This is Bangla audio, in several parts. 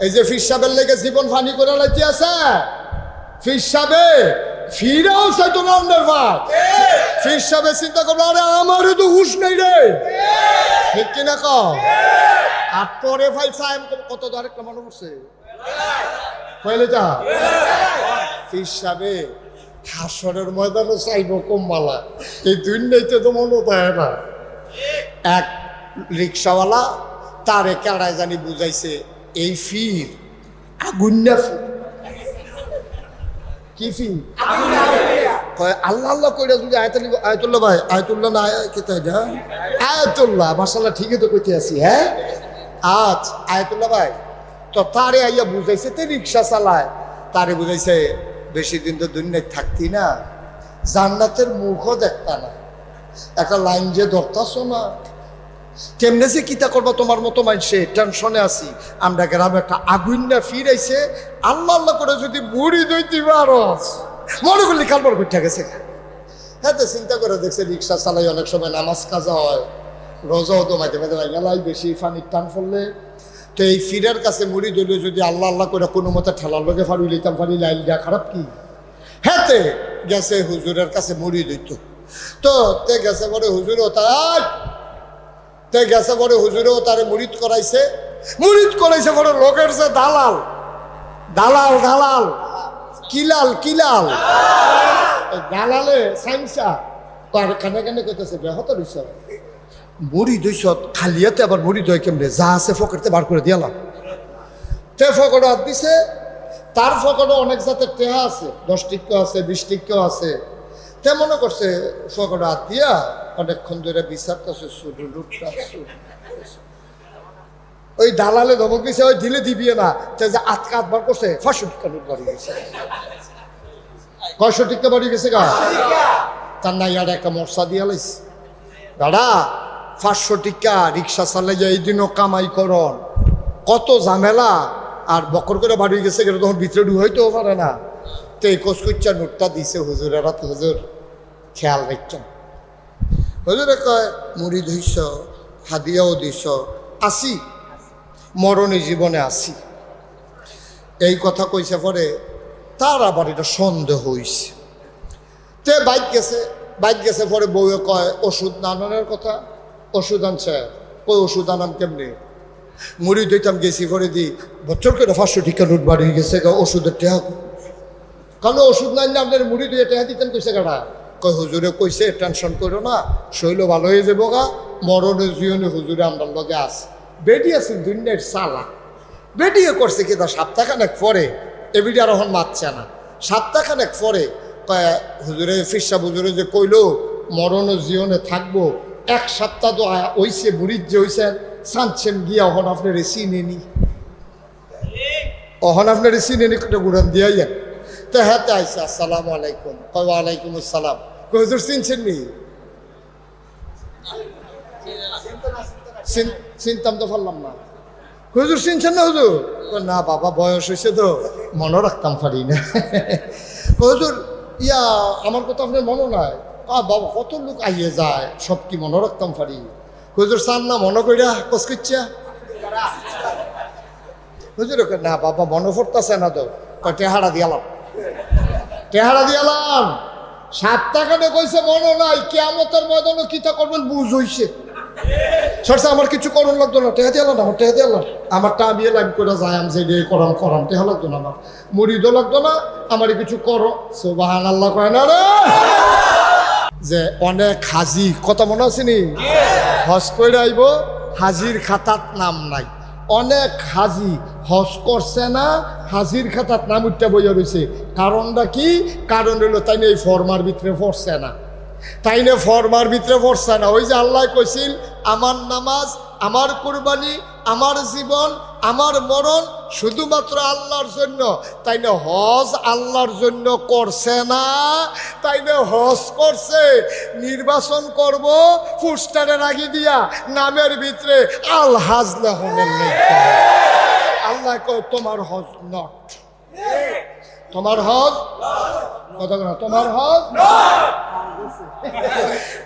এই যে ফির সাহেবের লেগে জীবন ফানি করে লাগতে আছে ফির সাহেবে ফিরাও সাইতো নামদের ভাই ফির সাহেবে চিন্তা করব আরে আমারও তো হুশ নেই রে। ঠিক কিনা কও? আর তোরে ভাই সাহেব কত আরেকটা মনে পড়ছে কইলে যা। ফির সাহেবে হাসরের ময়দানে চাইব কমবালা। এই দুই নেইতে তো মনে দেয় না। এক রিক্সাওয়ালা, তারে কেড়ায় জানি বুঝাইছে এই ফির আগুন না ফির কি ফির কয় আল্লাহ আল্লাহ কইরা যদি আয়তালি আয়তুল্লাহ ভাই আয়তুল্লাহ না আয়- কি তাই না আয়তুল্লাহ মাসাল্লাহ ঠিকই তো কইতে আছি হ্যাঁ আজ আয়তুল্লাহ ভাই তো তারে আইয়া বুঝাইছে তে রিক্সা চালায় তারে বুঝাইছে বেশি দিন তো দুনিয়ায় থাকতি না জান্নাতের মুখও দেখতা না একটা লাইন যে ধরতাছ না কেমনে যে কিতা করবা তোমার মতো মানছে টেনশনে আছি। আমরা গ্রামে একটা আগুন না ফিরাইছে। আল্লাহ আল্লাহ করে যদি বুড়ি দইতে পারস মনে করলি কালবার করতে গেছে হ্যাঁ তো চিন্তা করে দেখছে, রিক্সা চালাই অনেক সময় নামাজ কাজা হয়। রোজাও তো মাঝে মাঝে গেলাই বেশি ফানির টান পড়লে। তো এই ফিরের কাছে মুড়ি দইলে যদি আল্লাহ আল্লাহ করে কোনো মতে ঠেলার লগে ফাড়ি লইতাম, ফাড়ি লাইল দেওয়া খারাপ কি? হ্যাঁ তে গেছে হুজুরের কাছে মুড়ি দইত। তো তে গেছে পরে হুজুরও তার তে গেছে পরে হুজুরেও তারে মুরিদ করাইছে। মুরিদ করাইছে পরে লোকের যে দালাল। দালাল দালাল। কিলাল কিলাল। দালালে সাইন্সা। তার কানে কানে কইতেছে, ব্যাহত রইছ মুড়ি দইছ খালিয়াতে আবার মুড়ি দই কেমনে? যা আছে ফকরতে বার করে দিয়ালাম তে ফকর হাত দিছে, তার ফকরও অনেক জাতের টেহা আছে। দশ টিক্য আছে, বিশ টিক্য আছে। তে মনে করছে ফকর হাত দিয়া অনেকক্ষণ ধরে শুধু লুটটা ওই দালালে ধমক দিছে, ওই দিলে দিবিয়ে না। যে আটকা আটবার করছে ফাঁসশো টিক্কা লুট বাড়ি গেছে। কয়শো টিক্কা বাড়ি গেছে গা? তার না ইয়ার একটা মশা দিয়া লাইছে। দাদা পাঁচশো টিকা রিক্সা চালাইয়া এই দিনও কামাই করন। কত ঝামেলা, আর বকর করে বাড়ি গেছে গেলে তখন ভিতরে ঢু হইতেও পারে না। তো এই কচকুচ্চা নোটটা দিছে হুজুরের হাতে হুজুর খেয়াল রাখছেন। হুজুরে কয়, মুড়ি ধইস হাদিয়াও দিস আসি, মরণে জীবনে আসি। এই কথা কইছে পরে তার আবার এটা সন্দেহ হইছে। তে বাইক গেছে বাইক গেছে পরে বউয়ে কয়, ওষুধ নানানোর কথা? ওষুধ আনছে। কই ওষুধ আনাম কেমনি? মুড়ি দিতাম গেছি পরে দি, বছর করে পাঁচশো টিকা নোট বাড়ি গেছে ওষুধের টেহা কেন ওষুধ না আপনার মুড়ি দিয়ে টেহা দিতেন কইছে কাটা কয় হুজুরে কইছে টেনশন করো না শৈল ভালো হয়ে যাব গা মরণে জীবনে হুজুরে আমার লগে আছে বেডি আছে দুনিয়ার সালা বেডিয়ে করছে কি তা সপ্তাহখানেক পরে এবিডি আর এখন মারছে না। সপ্তাহখানেক পরে কয় হুজুরে ফিরসা হুজুরে যে কইলো মরণ ও জীবনে থাকব এক সপ্তাহ তো হইছে বুড়ির যে হইছেন সানছেন গিয়া অহন আপনার চিনে নি। অহন আপনার চিনে নি একটা গুড়ান দিয়াই তো হ্যাঁ তো আইসা আসসালামু আলাইকুম। ওয়ালাইকুম আসসালাম। হুজুর, চিনছেন নি? চিন- চিনতাম তো পারলাম না। হুজুর, চিনছেন না, হুজুর? না, বাবা, বয়স হয়েছে তো। মনে রাখতাম পারি না। হুজুর, ইয়া, আমার কথা আপনার মনে নাই? বাবা, কত লোক আইয়ে যায়, সব কি মনে রাখতাম পারি? হুজুর, চান না, মনে কইরা কস করছা হুজুর না, বাবা, মনে পড়তেছে না তো। টেহারা দিয়ালাম টেহারা দিয়ালাম সাত টাকাটা কইছে মনে নাই কেয়ামতের ময়দানে কিতা করবেন বুঝ হইছে সরসা আমার কিছু করণ লাগতো না টেহা দিয়ে না আমার টেহা দিয়ে আমারটা আমি লাইন করে যাই আমি যে করাম করাম টেহা লাগতো না আমার। মুড়িদও লাগতো না আমারই কিছু করো। সোবাহান আল্লাহ কয় না রে! যে অনেক হাজি কথা মনে আছে নি? হজ করে আইব হাজির খাতাত নাম নাই। অনেক হাজি হজ করছে না, হাজির খাতার নাম উঠতে বইয়া রয়েছে কারণটা কি? কারণ হলো তাই এই ফর্মার ভিতরে পড়ছে না। তাই না ফর্মার ভিতরে পড়ছে না। ওই যে আল্লাহ কইছিল, আমার নামাজ, আমার কোরবানি, আমার জীবন আমার মরণ শুধুমাত্র আল্লাহর জন্য। তাই না হজ আল্লাহর জন্য করছে না, তাই না হজ করছে। নির্বাচন করব পোস্টারে রাখি দিয়া নামের ভিতরে আল হাজ আল্লাহ তোমার হজ নট তোমার হজ তোমার হজ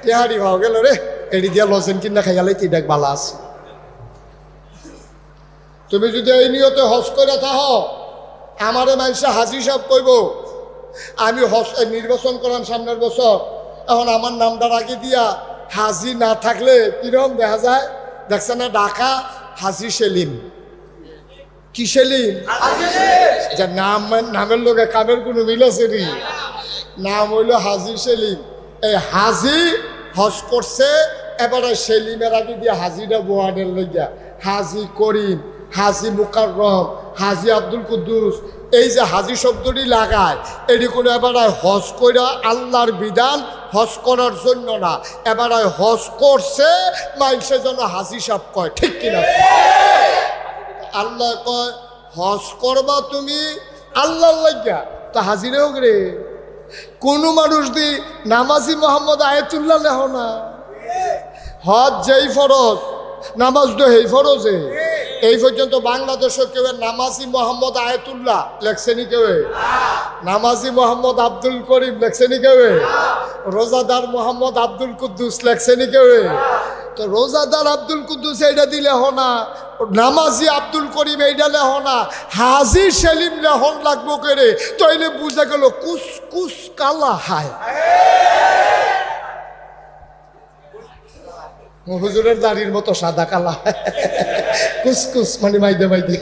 টেহারি ভাও গেল রে এডি দিয়া লজেন কিনা খাইয়ালে তিডাক বালা আছে। তুমি যদি এই নিয়তে হজ করে থাহ, আমারে মানুষে হাজি সাহেব কইব, আমি এই নির্বাচন করাম সামনের বছর, এখন আমার নামটা রাখি দিয়া হাজি না থাকলে কিরম দেখা যায়? দেখছে না, ঢাকা, হাজি সেলিম। কি সেলিম? আচ্ছা নাম, নামের লোকে কামের কোনো মিল আছে নি? নাম হইল হাজি সেলিম। এই হাজি হজ করছে, এবারে সেলিমের আগে দিয়ে হাজিটা বোয়ানের লইয়া হাজি করিম। হাজি মুকাররম, হাজি আব্দুল কুদ্দুস, এই যে হাজি শব্দটি লাগায়, এটি কোনো এবারে হজ কইরা আল্লাহর বিধান হজ করার জন্য না, এবারে হজ করছে মানুষের জন্য হাজি সাপ কয়, ঠিক কিনা আল্লাহ কয়, হজ করবা তুমি আল্লাহর লাগিয়া তা হাজিরে হোক রে। কোনো মানুষ দি নামাজি মোহাম্মদ আয়তুল্লাহ লেহ না। হজ যেই ফরজ, নামাজ তো এই ফরজে। এই পর্যন্ত বাংলাদেশে কেউ নামাজি মোহাম্মদ আয়তুল্লাহ লেখছেনি কেউ? নামাজি মোহাম্মদ আব্দুল করিম লেখছেনি কেউ? রোজাদার মোহাম্মদ আব্দুল কুদ্দুস লেখছেনি কেউ? তো রোজাদার আব্দুল কুদ্দুস এইটা দিলে হনা নামাজি আব্দুল করিম এইটা লেহ না। হাজি সেলিম লেহন লাগবো করে? তইলে বুঝা গেল কুস কুস কালা হায়। হুজুরের দাড়ির মতো সাদা কালা। কুসকুস মানে মাইদে মাইদে।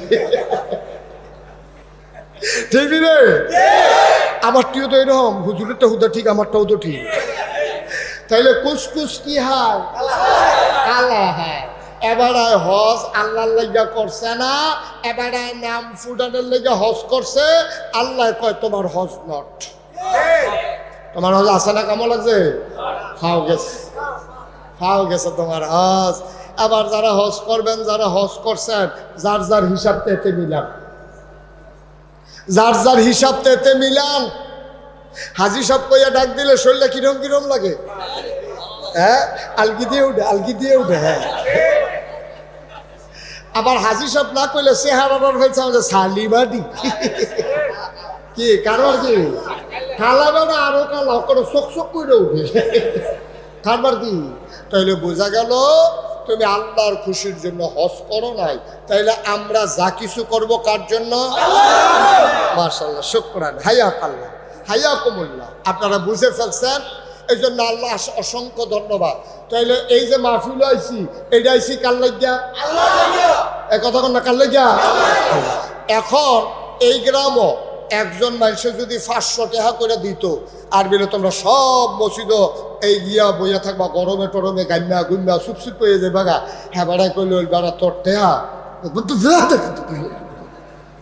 ঠিক রে? আমারটিও তো এরকম হুজুরেরটা হুদা ঠিক, আমারটাও তো ঠিক। তাইলে কুসকুস কি হয় কালা হয় এবারে হজ আল্লাহর লেগা করছে না, এবারে নাম ফুটানের লেগে হজ করছে, আল্লাহ কয়, তোমার হজ নট। তোমার হজ আছে না কেমন লাগছে খাও, গেছে। খাও গেছে তোমার হজ আবার যারা হজ করবেন, যারা হজ করছেন, যার যার হিসাব তেতে মিলান। যার যার হিসাব তেতে মিলান। হাজি সব কইয়া ডাক দিলে শরীরটা কিরম কিরম লাগে? হ্যাঁ? আলগি দিয়ে উঠে, আলগি দিয়ে উঠে হ্যাঁ। আবার হাজি সব না কইলে চেহারার হয়েছে আমাদের সালিমাদি কি, কারবার কি? কালা বেড়া আরও কালা করে চোখ চোখ করে উঠে। কারবার কি তাইলে বোঝা গেল তুমি আল্লাহর খুশির জন্য হজ করো নাই। তাইলে আমরা যা কিছু করব কার জন্য? মার্শাল্লাহ শুক্রান। হাইয়া কাল্লা হাইয়া কমুল্লাহ আপনারা বুঝে ফেলছেন? এই জন্য আল্লাহ অসংখ্য ধন্যবাদ। তাইলে এই যে মাহফিল আইছি এটা আইছি কার লাগিয়া এ কথা কন না কার লাগিয়া এখন এই গ্রামও একজন মানুষের যদি পাঁচশো টাকা করে দিত আর বিলে তোমরা সব মসজিদ এই গিয়া বইয়া থাকবা গরমে টরমে গান্যা গুন্যা সুপসুপ হয়ে যাবে বাগা হ্যাঁ বেড়াই করলে ওই বেড়া তোর টেহা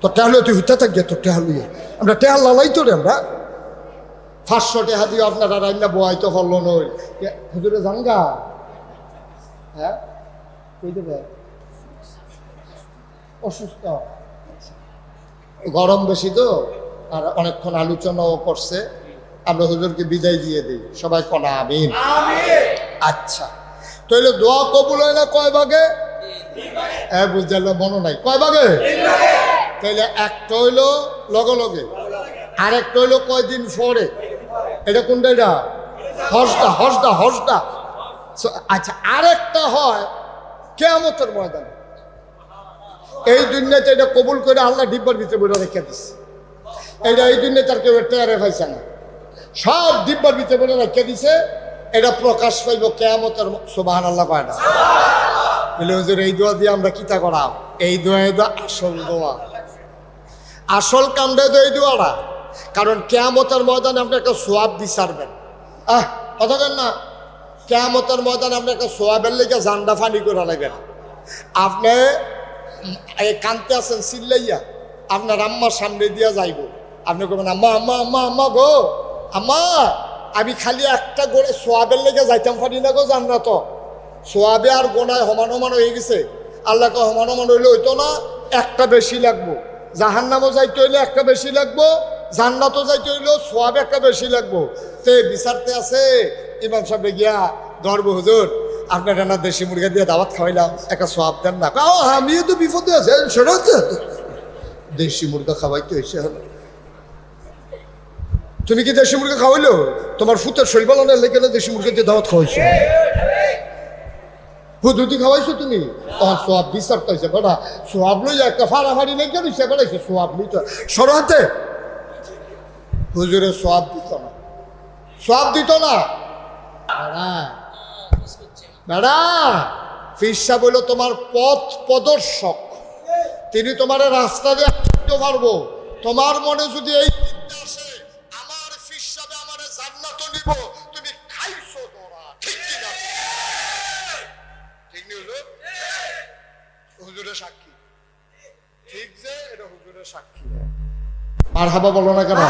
তোর টেহা তুই হুতে থাকবে তোর টেহা লইয়া আমরা টেহা লালাই তো রে আমরা পাঁচশো টাকা দিয়ে আপনারা রান্না বোয়াইতে পারল নই হুজুরে জাঙ্গা হ্যাঁ অসুস্থ গরম বেশি তো আর অনেকক্ষণ আলোচনাও করছে আমরা হুজুরকে বিদায় দিয়ে দিই। সবাই কনা আমিন। আচ্ছা। তাইলে দোয়া কবুল হয় না কয় ভাগে? হ্যাঁ বুঝতে মনে নাই। কয় ভাগে? তাইলে একটা হইল লগে লগে আরেকটা হইল কয়দিন পরে। এটা কোনটা এটা? হসদা হসদা হসদা আচ্ছা আরেকটা হয় কেয়ামতের ময়দানে। এই দুনিয়াতে এটা কবুল করে আল্লাহ ডিব্বার ভিতরে বলে রেখে দিচ্ছে এটা এই দুনিয়াতে আর কেউ টেয়ারে পাইছে না। সব ডিব্বার ভিতরে বলে রেখে দিছে এটা প্রকাশ পাইব কেয়ামতের সোবাহান আল্লাহ পায় না? বলে হুজুর এই দোয়া দিয়ে আমরা কিতা করাম? এই দোয়া দোয়া আসল দোয়া। আসল কামটা তো এই দোয়াটা। কারণ কেয়ামতের ময়দানে আপনি একটা সোয়াব বিচারবেন। আহ কথা কেন না। কেয়ামতের ময়দানে আপনি একটা সোয়াবের লেগে জান্ডা ফানি করে লাগবেন আপনি এই কানতে আছেন চিল্লাইয়া আপনার আম্মার সামনে দিয়া যাইব। আপনি করবেন আম্মা আম্মা আম্মা আম্মা গো। আম্মা, আমি খালি একটা গোড়ে সোয়াবের লেগে যাইতাম পারি না গো জান না তো সোয়াবে আর গোনায় সমান সমান হয়ে গেছে। আল্লাহকে সমান সমান হইলে হইতো না, একটা বেশি লাগবো। জাহান নামও যাইতে হইলে একটা বেশি লাগবো, জান্নাতও যাইতে হইলেও সোয়াব একটা বেশি লাগবো। তে বিচারতে আছে, ইমাম সাহেব গিয়া ধর্ম হুজুর, আপনার রান্না দেশি মুরগা দিয়ে দাওয়াত খাওয়াইলাম, একটা সোয়াব দেন না। আমিও তো বিপদে আছে। দেশি মুরগা খাওয়াইতে হয়েছে হলো তুমি কি দেশি মুরগা খাওয়াইলো? তোমার ফুতের শৈল বালানের লেগে না দেশি মুরগা দিয়ে দাওয়াত খাওয়াইছো? হুদুদি খাওয়াইছো তুমি? তখন সোয়াব বিচার পাইছে বেটা। সোয়াব লই একটা ফাড়াফাড়ি নেই কেন সে বেড়াইছে সোয়াব লইতে। সরো হাতে। হুজুরে সোয়াব দিত না। সোয়াব দিত না। বেড়া। বেড়া ফিরসা বলল তোমার পথ প্রদর্শক। তিনি তোমার রাস্তা দিয়ে পারব। তোমার মনে যদি এই নিব তুমি খাইছো ধরা ঠিক ঠিক হুজুর হুজুরের সাক্ষী। ঠিক যে এটা হুজুরের সাক্ষী। বলো না কেন?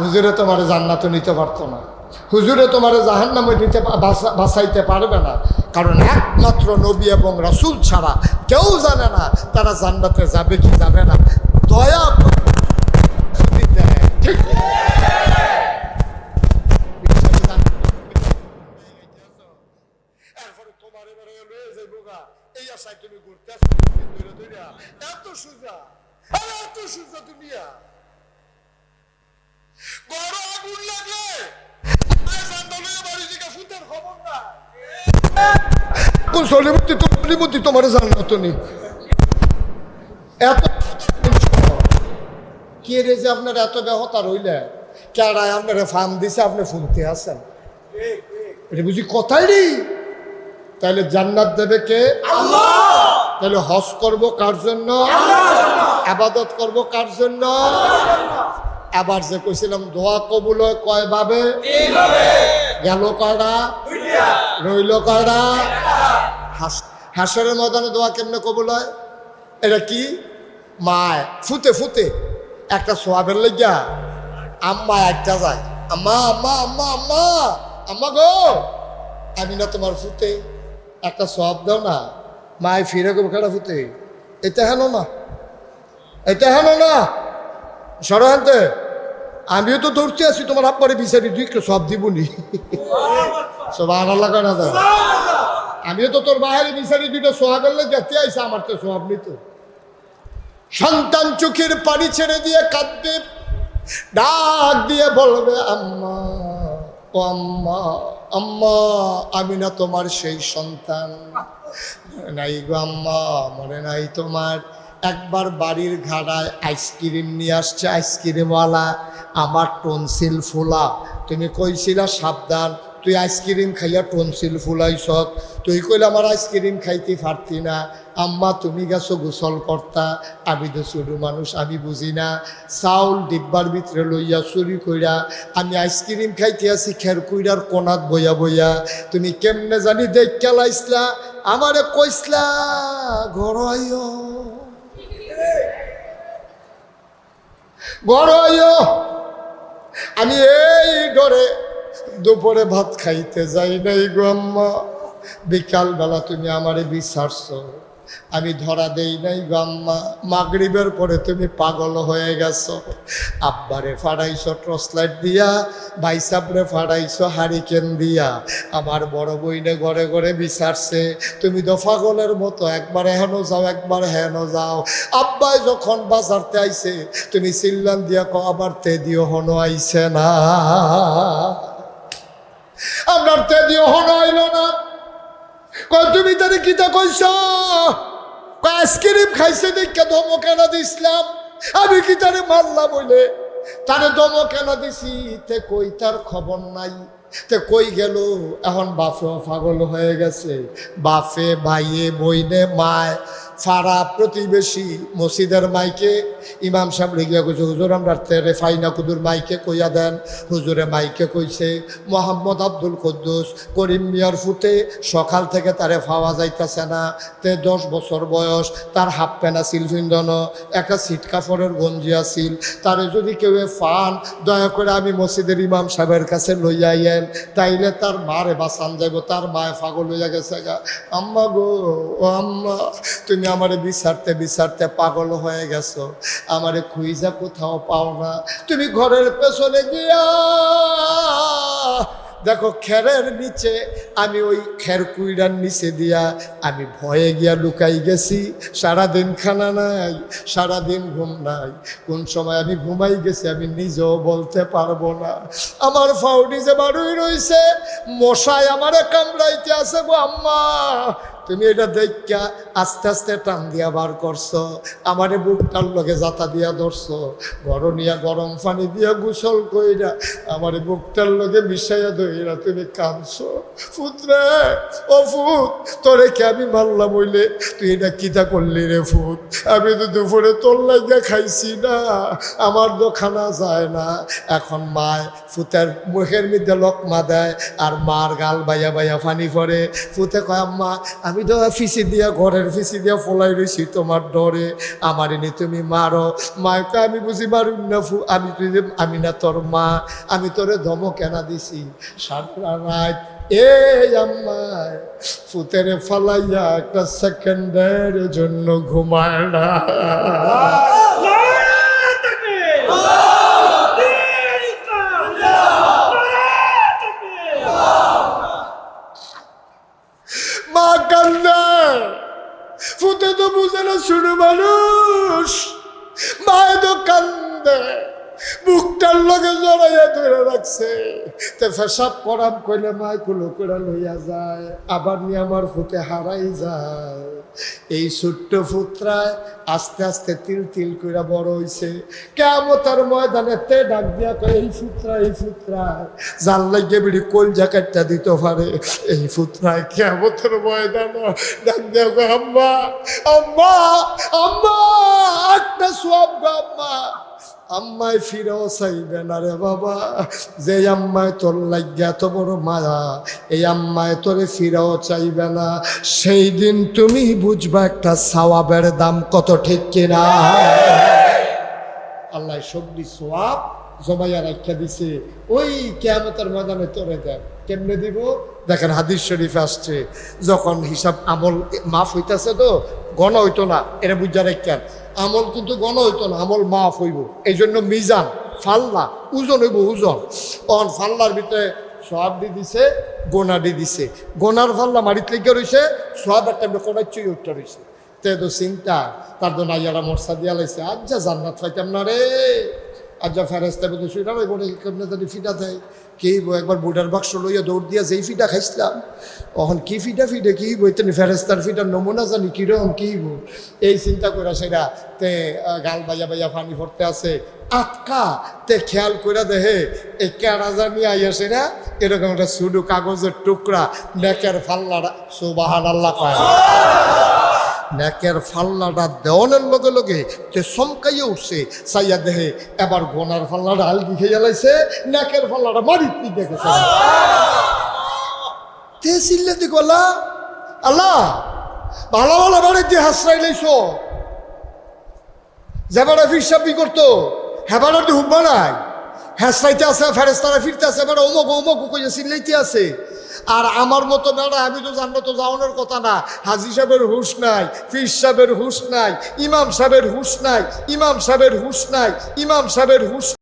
হুজুরে তোমার জান্নাত নিতে পারতো না। হুজুরে তোমার জাহান নামে নিতে বাঁচাইতে পারবে না। কারণ একমাত্র নবী এবং রাসূল ছাড়া কেউ জানে না তারা জান্নাতে যাবে কি যাবে না। দয়া করে যদি দেয়, ঠিক তোমার এবারে লয়ে যাইবো গা। এই আশায় তুমি ঘুরতে ধরে ধরে এত সুজা। আরে এত সুজা দুনিয়া বড় আগুন লাগলে তোমার এত কে রে যে আপনার এত ব্যাহতা রইলে? কেডায় আপনার ফার্ম দিছে আপনি শুনতে আসেন। এটা বুঝি কথাই নেই? তাহলে জান্নাত দেবে কে? তাহলে হজ করব কার জন্য? আবাদত করব কার জন্য? আবার যে কইছিলাম দোয়া কবুল হয় কয় ভাবে গেল কয়টা? রইল কয়টা? হাস- হাসরের ময়দানে দোয়া কেমনে কবুল হয়? এটা কি? মায় ফুতে ফুতে। একটা সোয়াবের লইয়া আম্মা একটা যায় আম্মা আম্মা আম্মা আম্মা আম্মা গো আমি না তোমার ফুতে। একটা সব দাও না। মায় ফিরে গো খেলা ফুতে এটা হেন না। এটা হেন না। সরহান্তে আমিও তো ধরতে আছি তোমার আব্বারে বিচারি তুই সব দিবনি। সব আনার লাগা না দাও আমিও তো তোর বাইরে বিচারি দুটো সোহাবের লোক দেখতে আইসা, আমার তো সোহাব নিত। সন্তান চোখের পানি ছেড়ে দিয়ে কাঁদবে, ডাক দিয়ে বলবে, আম্মা। ও আম্মা আম্মা, আমি না তোমার সেই সন্তান। নাই গো আম্মা মনে নাই তোমার। একবার বাড়ির ঘাড়ায় আইসক্রিম নিয়ে আসছে আইসক্রিমওয়ালা। আমার টনসিল ফুলা। তুমি কইছিলা সাবধান, তুই আইসক্রিম খাইয়া টনসিল ফুলাইছ তুই কইলে আমার আইসক্রিম খাইতে পারতি না। আম্মা, তুমি গেছো গোসল কর্তা আমি তো ছোটো মানুষ, আমি বুঝি না। চাউল ডিব্বার ভিতরে লইয়া চুরি কইরা আমি আইসক্রিম খাইতে আছি, খের কইরার কোনাত বইয়া বইয়া। তুমি কেমনে জানি দেখ লাইসলা, আমারে কইসলা ঘর ঘর আমি এই ডরে দুপুরে ভাত খাইতে যাই নাই গো আম্মা। বিকালবেলা তুমি আমারে বিচারছো। আমি ধরা দেই নাই গো আম্মা। মাগরিবের পরে তুমি পাগল হয়ে গেছো। আব্বারে ফাড়াইছো টর্চ লাইট দিয়া ভাইসাবরে ফাড়াইছো হারিকেন দিয়া। আমার বড় বইনে ঘরে ঘরে বিচারছে, তুমি তো পাগলের মতো, একবার হেন যাও, একবার হেন যাও। আব্বাই যখন বাজারতে আইছে, তুমি চিল্লান দিয়া ক আবার তে দিও হনো আইছে না। আপনার তে দিও হনো আইল না। কয়, তুমি তারে কিতা কইছ? আইসক্রিম খাইছে দেখে ধমকেনা কেন দিছিলাম। আমি কি তারে মারলাম বলে তারে ধমকেনা কেন দিছি, তে কই তার খবর নাই? তে কই গেল? এখন বাপে পাগল হয়ে গেছে। বাপে, ভাইয়ে, বইনে, মায় ফাড়া প্রতিবেশী মসজিদের মাইকে ইমাম সাহেব লেগিয়া কইছে, হুজুর, আমরা তেরে ফাইনা কুদুর মাইকে কইয়া দেন। হুজুরে মাইকে কইছে, মোহাম্মদ আব্দুল কুদ্দুস, করিম মিয়ার ফুতে সকাল থেকে তারে পাওয়া যাইতেছে না। তে দশ বছর বয়স, তার হাফ প্যান্ট আছিল ফিন্দন একটা সিট কাপড়ের গঞ্জি আছিল। তারে যদি কেউ ফান, দয়া করে আমি মসজিদের ইমাম সাহেবের কাছে লইয়া আইয়েন। তাইলে তার মারে বাসান যাইব, তার মায়ে ফাগল হইয়া গেছে গা। আম্মা গো, ও আম্মা, তুমি আমারে বিচারতে বিচারতে পাগল হয়ে গেছো। আমারে খুইজা কোথাও পাও না। তুমি ঘরের পেছনে গিয়া দেখো খেরের নিচে আমি ওই খের কুইরার নিচে দিয়া আমি ভয়ে গিয়া লুকাই গেছি। সারাদিন খানা নাই, সারাদিন ঘুম নাই। কোন সময় আমি ঘুমাই গেছি আমি নিজেও বলতে পারব না। আমার ফাউডি যে বাড়ুই রইছে, মশাই আমারে কামড়াইতে আছে গো আম্মা। তুমি এটা দেখা আস্তে আস্তে টান দিয়া বার করছ, আমারে বুকটার লগে জাতা দিয়া ধরছো গরমিয়া গরম পানি দিয়া গোসল কইরা আমারে বুকটার লগে মিশাইয়া ধইরা তুমি কাঁদছো। ফুতরে ও ফুত, তোরে কে আমি মারলাম হইলে? তুই এটা কিতা করলি রে ফুত? আমি তো দুপুরে তোর লাগিয়া খাইছি না, আমার তো খানা যায় না। এখন মায় ফুতের মুখের মধ্যে লকমা দেয় আর মার গাল বাইয়া বাইয়া পানি পরে ফুতে কয়, আম্মা আমি তো ফিসি দিয়া ঘরের ফিসি দিয়া ফলাই রয়েছি তোমার ডরে আমার এনে তুমি মারো। মায়কে আমি বুঝি মারুন না ফু, আমি তুই আমি না তোর মা, আমি তোরে ধম কেনা দিছি। সারা রাত, এই আম্মায়, ফুতেরে ফলাইয়া একটা সেকেন্ডের জন্য ঘুমায় না। ফুতে তো বুঝে না শুরু মানুষ। মায়ের তো কান্দে বুকটার লগে জড়াইয়া ধরে রাখছে। তে ফেসাব কইলে মায় কুলো করে লইয়া যায়, আবার নিয়ে আমার ফুতে হারাই যায়। এই ছোট্ট ফুতরায় আস্তে আস্তে তিল তিল করে বড় হইছে। কেমতার ময়দানে তে ডাক দিয়া কয়, এই ফুতরা এই ফুতরা। জাল লাগিয়ে বিড়ি কোল জ্যাকেটটা দিতে পারে। এই ফুতরায় কেমতের ময়দান ডাক দিয়া কয়, আম্মা আম্মা আম্মা, একটা সব আম্মা। আম্মায় ফিরেও চাইবে না রে বাবা। যে আম্মায় তোর লাগিয়া এত বড় মায়া, এই আম্মায় তোরে ফিরেও চাইবে না। সেই দিন তুমি বুঝবা একটা সাওয়াবের দাম কত ঠিক কিনা। আল্লাহ সবজি সোয়াব জমাইয়া রাখা দিছে। ওই কেয়ামতের ময়দানে তোরে দেন। কেমনে দিব? দেখেন হাদিস শরীফ আসছে, যখন হিসাব আমল মাফ হইতাছে তো, গণ হইতো না এটা বুঝা রাখেন আমল কিন্তু গণ হইতো না, আমল মাফ হইব। এই জন্য মিজান, ফাল্লা, ওজন হইব ওজন। অন ফাল্লার ভিতরে সব দি দিছে, গোনা দি দিছে। গোনার ফাল্লা মারিত লেগে রয়েছে সব একটা কোনাচ্ছই উঠতে রয়েছে তে তো চিন্তা, তার তো নাইয়ারা মরসা দিয়া লাইছে আচ্ছা জান্নাত পাইতাম না রে। আজ্জা ফেরেস্তা বলতে সুইটা ভাই বোনে কেমনে জানি ফিটা দেয়। কি? একবার বুডার বাক্স লইয়া দৌড় দিয়া যেই ফিটা খাইছিলাম, তখন কি ফিটা ফিটে, কি বই তেনি ফেরেস্তার ফিটার নমুনা জানি, কীরকম, কি? এই চিন্তা করে সেটা তে গাল বাইয়া বাইয়া পানি ভরতে আছে। আটকা তে খেয়াল করে দেহে এই কেরা জানি আইয়াছে না এরকম একটা সুডু কাগজের টুকরা, নেকের ফাল্লাটা সুবাহান আল্লাহ পায় নেকের ফাল্লাটা দেওয়ানের লগে লগে তে চমকাইয়া উঠছে, চাইয়া দেহে এবার গোনার ফাল্লাটা আলগি খেয়ে জ্বালাইছে নেকের ফাল্লাটা মারিত দেখেছে তে চিল্লে দি গলা আল্লাহ, ভালো ভালো বাড়ির দিয়ে হাসরাই লাইছ। যেবারে ফিরসাপি করতো হেবারে হুব্বা নাই হ্যাঁসাইতে আছে ফেরেস্তারা ফিরতে আছে, এবার অমুক অমুক কইয়া চিল্লাইতে আছে। আর আমার মতো বেড়া আমি তো জান্নাত যাওয়ানোর কথা না। হাজি সাহেবের হুশ নাই ফির সাহেবের হুশ নাই, ইমাম সাহেবের হুশ নাই, ইমাম সাহেবের হুশ নাই, ইমাম সাহেবের হুশ